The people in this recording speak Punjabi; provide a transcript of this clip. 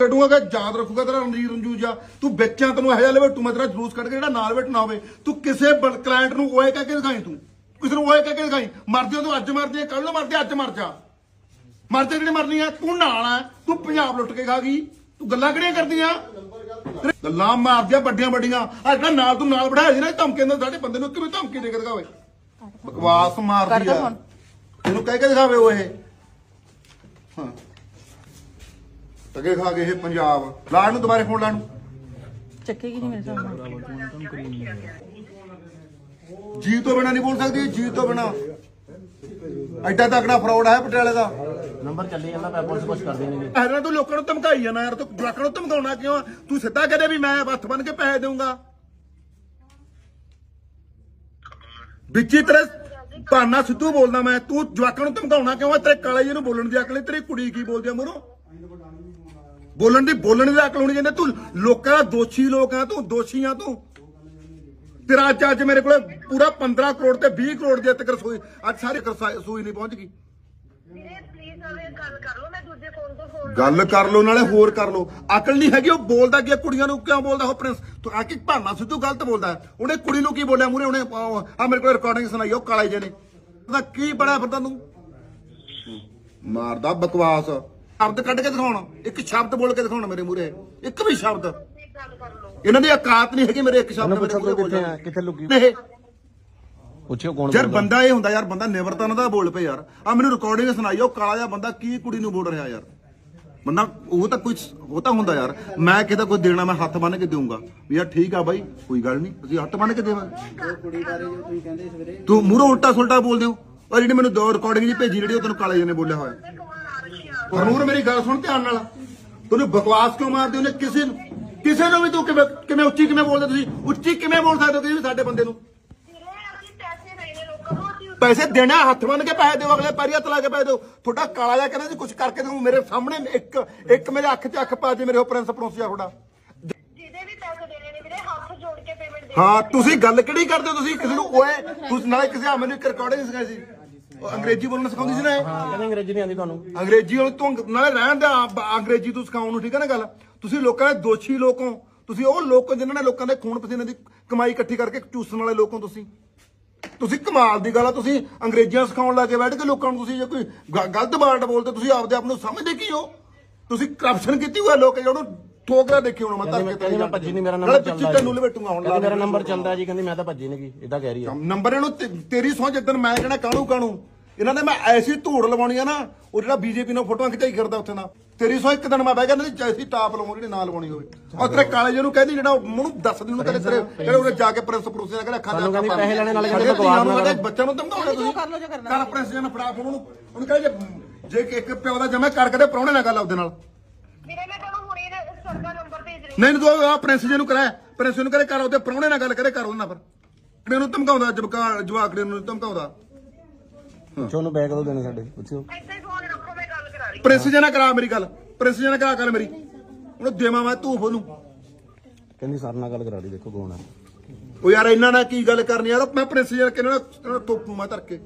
ਕੱਢੂਗਾ ਕਿ ਯਾਦ ਰੱਖੂਗਾ ਤੇਰਾ ਰਣਜੀਤ ਰੰਜੂ ਜਾ ਤੂੰ ਵੇਚਾਂ ਤੈਨੂੰ ਇਹੋ ਜਿਹਾ ਲਵੇਟੂ ਮੈਂ ਤੇਰਾ ਜਲੂਸ ਕੱਢ ਕੇ ਜਿਹੜਾ ਨਾਲ ਵੇਟ ਨਾ ਹੋਵੇ ਤੂੰ ਕਿਸੇ ਕਲਾਇੰਟ ਨੂੰ ਓਏ ਕਹਿ ਕੇ ਦਿਖਾਈ ਤੂੰ। ਕਿਸੇ ਨੂੰ ਓਏ ਕਹਿ ਕੇ ਦਿਖਾਈ। ਮਰਦੇ ਤੂੰ ਅੱਜ ਮਰਦੇ ਕੱਲ ਨੂੰ ਮਰਦੇ ਅੱਜ ਮਰ ਜਾ। ਮਰਦੇ ਜਿਹੜੇ ਮਰਨੀ ਆ ਤੂੰ ਨਾਲ ਆ ਤੂੰ ਪੰਜਾਬ ਲੁੱਟ ਕੇ ਖਾ ਗਈ। ਤੂੰ ਗੱਲਾਂ ਕਿਹੜੀਆਂ ਕਰਦੀਆਂ? ਗੱਲਾਂ ਮਾਰਦੀਆਂ ਵੱਡੀਆਂ ਵੱਡੀਆਂ। ਆ ਜਿਹੜਾ ਨਾਲ ਤੂੰ ਨਾਲ ਬਿਠਾਇਆ ਸੀ ਨਾ ਧਮਕੇ ਨਾਲ ਸਾਡੇ ਬੰਦੇ ਨੂੰ ਕਿਵੇਂ ਧਮਕੀ ਦੇ ਕੇ ਦਿਖਾਵੇ। ਬਕਵਾਸ ਮਾਰਦੀ ਆ। ਤੈਨੂੰ ਕਹਿ ਕੇ ਦਿਖਾਵੇ ਉਹ ਇਹ। ਹਾਂ। ਤਗੇ ਖਾ ਗਏ ਇਹ ਪੰਜਾਬ। ਲਾ ਨੂੰ ਦੁਬਾਰੇ ਫੋਨ ਲਾ ਨੂੰ। ਚੱਕੇਗੀ ਨਹੀਂ ਮੇਰੇ ਸਾਹਮਣੇ ਜੀ ਤੋਂ ਬਿਨਾ ਨਹੀਂ ਬੋਲ ਸਕਦੀ ਜੀ ਤੋਂ ਬਿਨਾ। ਐਡਾ ਤਕੜਾ ਫਰਾਡ ਹੈ ਪਟਿਆਲੇ ਦਾ। ਨੰਬਰ ਚੱਲੀ ਜਾਂਦਾ ਪੈ ਪੁਲਿਸ ਕੁਛ ਕਰਦੀ ਨਹੀਂ ਐਦਾਂ ਤੂੰ ਲੋਕਾਂ ਨੂੰ ਧਮਕਾਈ ਜਾਣਾ ਯਾਰ ਤੂੰ ਜਵਾਕਾਂ ਨੂੰ ਧਮਕਾਉਣਾ ਕਿਉਂ ਆ? ਤੂੰ ਸਿੱਧਾ ਕਹਦੇ ਵੀ ਮੈਂ ਹੱਥ ਬੰਨ ਕੇ ਪੈਸੇ ਦੇਊਂਗਾ। ਵਿੱਚੀ ਤੇਰੇ ਭਾਨਾ ਸਿੱਧੂ ਬੋਲਦਾ ਮੈਂ ਤੂੰ ਜਵਾਕਾਂ ਨੂੰ ਧਮਕਾਉਣਾ ਕਿਉਂ ਆ? ਤੇਰੇ ਕਾਲੇ ਜੀ ਨੂੰ ਬੋਲਣ ਦੀ ਅਕਲ ਨਹੀਂ ਤੇਰੀ ਕੁੜੀ ਕੀ ਬੋਲਦੀ ਆ ਮੂਹਰੋਂ? ਬੋਲਣ ਦੀ ਬੋਲਣ ਦੀ ਅਕਲ ਹੋਣੀ ਚਾਹੀਦੀ ਤੂੰ ਲੋਕਾਂ ਦਾ ਦੋਸ਼ੀ ਲੋਕ ਆ ਤੂੰ ਦੋਸ਼ੀ ਆ ਤੂੰ। ਤੇਰਾ ਅੱਜ ਅੱਜ ਮੇਰੇ ਕੋਲੇ ਪੂਰਾ 15 ਕਰੋੜ ਤੇ 20 ਕਰੋੜ ਦੇ ਤੱਕ ਰਸੋਈ ਅੱਜ ਸਾਰੇ ਰਸੋਈ ਨਹੀਂ ਪਹੁੰਚ ਗਈ। ਗੱਲ ਕਰ ਲੋ ਨਾਲੇ ਹੋਰ ਕਰ ਲੋ ਅਕਲ ਨਹੀਂ ਹੈਗੀ ਉਹ ਬੋਲਦਾ ਕੀ ਕੁੜੀਆਂ ਨੂੰ ਕਿਉਂ ਬੋਲਦਾ ਉਹ ਪ੍ਰਿੰਸ ਤੂੰ ਆ ਕਿ ਭਾਨਾ ਸਿੱਧੂ ਗਲਤ ਬੋਲਦਾ। ਉਹਨੇ ਕੁੜੀ ਨੂੰ ਕੀ ਬੋਲਿਆ ਮੂਰੇ ਉਹਨੇ ਆ ਮੇਰੇ ਕੋਲ ਰਿਕਾਰਡਿੰਗ ਸੁਣਾਈ ਉਹ ਕਾਲੇ ਜੇ ਨੇ। ਉਹਦਾ ਕੀ ਬੜਾ ਫਿਰਦਾ ਤੂੰ ਮਾਰਦਾ ਬਕਵਾਸ। ਸ਼ਬਦ ਕੱਢ ਕੇ ਦਿਖਾਉਣ ਇੱਕ ਸ਼ਬਦ ਬੋਲ ਕੇ ਦਿਖਾਉਣ ਮੇਰੇ ਮੂਰੇ ਇੱਕ ਵੀ ਸ਼ਬਦ। ਇਹਨਾਂ ਦੀ ਔਕਾਤ ਨਹੀਂ ਹੈਗੀ ਮੇਰੇ ਇੱਕ ਸ਼ਬਦ ਮੇਰੇ ਕੋਈ ਕਿੱਥੇ ਆ। ਕਿੱਥੇ ਲੁਕੀ। ਨਹੀਂ। ਪੁੱਛਿਓ ਕੌਣ ਯਾਰ। ਬੰਦਾ ਇਹ ਹੁੰਦਾ ਯਾਰ ਬੰਦਾ ਨਿਵਰਤਾ ਨਾਲ ਦਾ ਬੋਲ ਪਏ ਯਾਰ। ਆ ਮੈਨੂੰ ਰਿਕਾਰਡਿੰਗ ਸੁਣਾਈ ਉਹ ਕਾਲਾ ਜਿਹਾ ਬੰਦਾ ਕੀ ਕੁੜੀ ਨੂੰ ਬੋਲ ਰਿਹਾ ਯਾਰ? ਬੰਦਾ ਉਹ ਤਾਂ ਕੋਈ ਉਹ ਤਾਂ ਹੁੰਦਾ ਯਾਰ। ਮੈਂ ਕਿਤੇ ਕੋਈ ਦੇਣਾ ਮੈਂ ਹੱਥ ਬੰਨ ਕੇ ਦੇਊਂਗਾ। ਵੀ ਯਾਰ ਠੀਕ ਆ ਬਾਈ ਕੋਈ ਗੱਲ ਨਹੀਂ ਅਸੀਂ ਹੱਥ ਬੰਨ ਕੇ ਦੇਵਾਂਗੇ। ਕੁੜੀ ਬਾਰੇ ਜੋ ਤੁਸੀਂ ਕਹਿੰਦੇ ਸਵੇਰੇ ਤੂੰ ਮੂਹਰੋਂ ਉਲਟਾ ਸੁਲਟਾ ਬੋਲਦੇ ਹੋ ਔਰ ਜਿਹੜੀ ਮੈਨੂੰ ਦੋ ਰਿਕਾਰਡਿੰਗ ਜੀ ਭੇਜੀ ਜਿਹੜੀ ਉਹ ਤੈਨੂੰ ਕਾਲੇ ਜੀ ਨੇ ਬੋਲਿਆ ਹੋਇਆ। ਹਰਨੂਰ ਮੇਰੀ ਗੱਲ ਸੁਣ ਧਿਆਨ ਨਾਲ। ਤੈਨੂੰ ਬਕਵਾਸ ਕਿਉਂ ਮਾਰਦੇ ਉਹਨੇ ਕਿਸੇ ਨੂੰ ਕਿਸੇ ਨੂੰ ਵੀ ਤੂੰ ਕਿਵੇਂ ਕਿਵੇਂ ਉੱਚੀ ਕਿਵੇਂ ਬੋਲਦੇ ਤੁਸੀਂ? ਉੱਚੀ ਕਿਵੇਂ ਬੋਲ ਸਕਦੇ ਹੋ ਕਿਸੇ ਵੀ ਸਾਡੇ ਬੰਦੇ ਨੂੰ? ਪੈਸੇ ਨਹੀਂ ਦੇਣਾ, ਹੱਥ ਬੰਨ ਕੇ ਪੈਸੇ ਦਿਓ, ਅਗਲੇ ਪੈਰੀ ਹੱਥ ਲਾ ਕੇ ਪੈਸੇ ਦਿਓ। ਤੁਹਾਡਾ ਕਾਲਾ ਜਿਹਾ ਕਹਿੰਦਾ ਜੀ ਕੁਝ ਕਰਕੇ ਤੂੰ ਮੇਰੇ ਸਾਹਮਣੇ ਇੱਕ ਇੱਕ ਮੇਰੇ ਅੱਖ 'ਚ ਅੱਖ ਪਾ ਦੇ ਮੇਰੇ ਉਹ ਪ੍ਰਿੰਸ ਪਰੋਸਿਆ ਤੁਹਾਡਾ। ਹਾਂ, ਤੁਸੀਂ ਗੱਲ ਕਿਹੜੀ ਕਰਦੇ ਹੋ ਤੁਸੀਂ? ਕਿਸੇ ਨੂੰ ਓਏ, ਤੁਸੀਂ ਨਾਲੇ ਕਿਸੇ ਆ, ਮੈਨੂੰ ਰਿਕਾਰਡਿੰਗ ਸਿਖਾਈ ਸੀ। ਉਹ ਅੰਗਰੇਜ਼ੀ ਬੋਲਣਾ ਸਿਖਾਉਂਦੀ ਸੀ ਨਾ ਇਹ? ਕਹਿੰਦੇ ਅੰਗਰੇਜ਼ੀ ਨਹੀਂ ਆਉਂਦੀ ਤੁਹਾਨੂੰ। ਅੰਗਰੇਜ਼ੀ ਵਾਲੇ ਤੋਂ ਨਾਲੇ ਰਹਿਣ ਦੇ ਆ- ਅੰਗਰੇਜ਼ੀ ਤੋਂ ਸਿਖਾਉਣ ਨੂੰ ਠੀਕ ਹੈ ਨਾ ਗੱਲ? ਤੁਸੀਂ ਲੋਕਾਂ ਦੇ ਦੋਸ਼ੀ ਲੋਕੋਂ ਤੁਸੀਂ ਉਹ ਲੋਕ ਹੋ ਜਿਨ੍ਹਾਂ ਨੇ ਲੋਕਾਂ ਦੇ ਖੂਨ ਪਸੀਨੇ ਦੀ ਕਮਾਈ ਇਕੱਠੀ ਕਰਕੇ ਚੂਸਣ ਵਾਲੇ ਲੋਕੋਂ ਤੁਸੀਂ। ਤੁਸੀਂ ਕਮਾਲ ਦੀ ਗੱਲ ਆ ਤੁਸੀਂ ਅੰਗਰੇਜ਼ੀਆਂ ਸਿਖਾਉਣ ਲੱਗੇ ਬੈਠ ਕੇ ਲੋਕਾਂ ਨੂੰ ਤੁਸੀਂ ਜੇ ਕੋਈ ਗ- ਗਲਤ ਵਰਡ ਬੋਲਦੇ ਤੁਸੀਂ ਆਪਦੇ ਆਪ ਨੂੰ ਸਮਝਦੇ ਕੀ ਹੋ? ਤੁਸੀਂ ਕਰਪਸ਼ਨ ਕੀਤੀ ਹੋਇਆ ਲੋਕ ਜਿਹਨੂੰ ਠੋਕਰਾ ਦੇਖੀ ਹੁਣ ਮੈਂ ਕਹਿੰਦੀ ਮੈਂ ਧੱਕੇ ਕਹਿੰਦੀ ਮੈਂ ਭੱਜੀ ਨਹੀਂ ਮੇਰਾ ਨਾਲੇ ਨੰਬਰ ਚੱਲਦਾ ਤੈਨੂੰ ਲਵੇਟੂਗਾ ਹੁਣ ਕਹਿੰਦੀ ਮੇਰਾ ਨੰਬਰ ਚੱਲਦਾ ਜੀ ਕਹਿੰਦੀ ਮੈਂ ਤਾਂ ਭੱਜੀ ਨਹੀਂ ਗਈ ਇਦਾਂ ਕਹਿ ਰਹੀ ਹੈ ਨੰਬਰ ਇਹਨੂੰ ਤੇਰੀ ਸੋਚ ਜਿੱਦਣ ਮੈਂ ਕਹਿਣਾ ਕਾਣੂ ਕਾਣੂ ਇਹਨਾਂ ਨੇ ਮੈਂ ਐਸੀ ਧੂੜ ਲਵਾਉਣੀ ਆ ਨਾ ਉਹ ਜਿਹੜਾ ਬੀਜੇਪੀ ਨਾਲ ਫੋਟੋਆਂ ਖਿਚਾਈ ਕਰਦਾ ਉੱਥੇ ਨਾ ਤੇਰੀ ਸੋ ਇੱਕ ਦਿਨ ਮੈਂ ਬਹਿ ਗਿਆ ਨਾ ਐਸੀ ਟਾਪ ਲਵਾਉਂ ਜਿਹੜੀ ਨਾਲ ਲਵਾਉਣੀ ਹੋਵੇ। ਉਹ ਤੇਰੇ ਕਾਲੇ ਜਿਹਨੂੰ ਕਹਿੰਦੀ ਜਿਹੜਾ ਉਹ ਮੂੰਹ ਦੱਸ ਦੀ ਉਹਨੂੰ ਕਹਿੰਦੇ ਤੇਰੇ ਜਿਹੜੇ ਉਹਨੇ ਜਾ ਕੇ ਪ੍ਰਿੰਸ ਪਰੂਸੇ ਨਾਲ ਕਹਿੰਦਾ ਕਹਿੰਦੀ ਪੈਸੇ ਲੈਣੇ ਨਾਲੇ ਕਹਿੰਦੇ ਬਕਵਾਸ ਨਾ ਧੀਆਂ ਨੂੰ ਨੂੰ ਧਮਕਾਉਣਾ ਤੁਸੀਂ। ਕਰ ਲਓ ਜੋ ਕਰਨਾ। ਕੱਲ ਪ੍ਰਿੰਸ ਜੀ ਨੇ ਫੜਾ ਫੋਨ ਉਹਨੂੰ ਉਹਨੂੰ ਕਹਿੰਦੇ ਜੇ ਇੱਕ ਪਿਓ ਦਾ ਜਮਾ ਕਰ ਕਦੇ ਪ੍ਰਾਹੁਣੇ ਨਾਲ ਗੱਲ ਉਹਦੇ ਨਾਲ। ਨਹੀਂ ਤੂੰ ਆ ਪ੍ਰਿੰਸ ਜੀ ਨੂੰ ਕਰਾਇਆ ਪ੍ਰਿੰਸ ਨੂੰ ਕਰੇ ਕਰ ਉਹਦੇ ਪ੍ਰਾਹੁਣੇ ਨਾਲ ਗੱਲ ਕਰੇ ਕਰ ਉਹਨਾਂ ਪਰ ਕਿਹਨੇ ਨੂੰ ਧਮਕਾਉਂਦਾ ਜਬਕਾ ਜਵਾਕੜੇ ਨੂੰ ਧਮਕਾਉਂਦਾ। ਪੁੱਛੋ ਉਹਨੂੰ ਬੈਗ ਦੋ ਦੇਣੇ ਸਾਡੇ ਪੁੱਛਿਓ। ਇੱਥੇ ਹੀ ਫੋਨ ਰੱਖੋ ਮੈਂ ਗੱਲ ਕਰਾ ਰਹੀ ਪ੍ਰਿੰਸ ਜੀ ਨਾਲ ਕਰਾ ਮੇਰੀ ਗੱਲ ਪ੍ਰਿੰਸ ਜੀ ਨਾਲ ਕਰਾ ਕਰ ਮੇਰੀ। ਉਹਨੂੰ ਦੇਵਾਂ ਮੈਂ ਧੂਫ ਉਹਨੂੰ। ਕਹਿੰਦੀ ਸਰ ਨਾਲ ਗੱਲ ਕਰਾ ਲਈ ਦੇਖੋ ਕੌਣ ਹੈ। ਉਹ ਯਾਰ ਇਹਨਾਂ ਨਾਲ ਕੀ ਗੱਲ ਕਰਨੀ ਯਾਰ ਮੈਂ ਪ੍ਰਿੰਸ ਜੀ ਨਾਲ ਕਿਹਨਾਂ ਨਾਲ ਤੋਪੂ ਮੈਂ ਧਰ ਕੇ।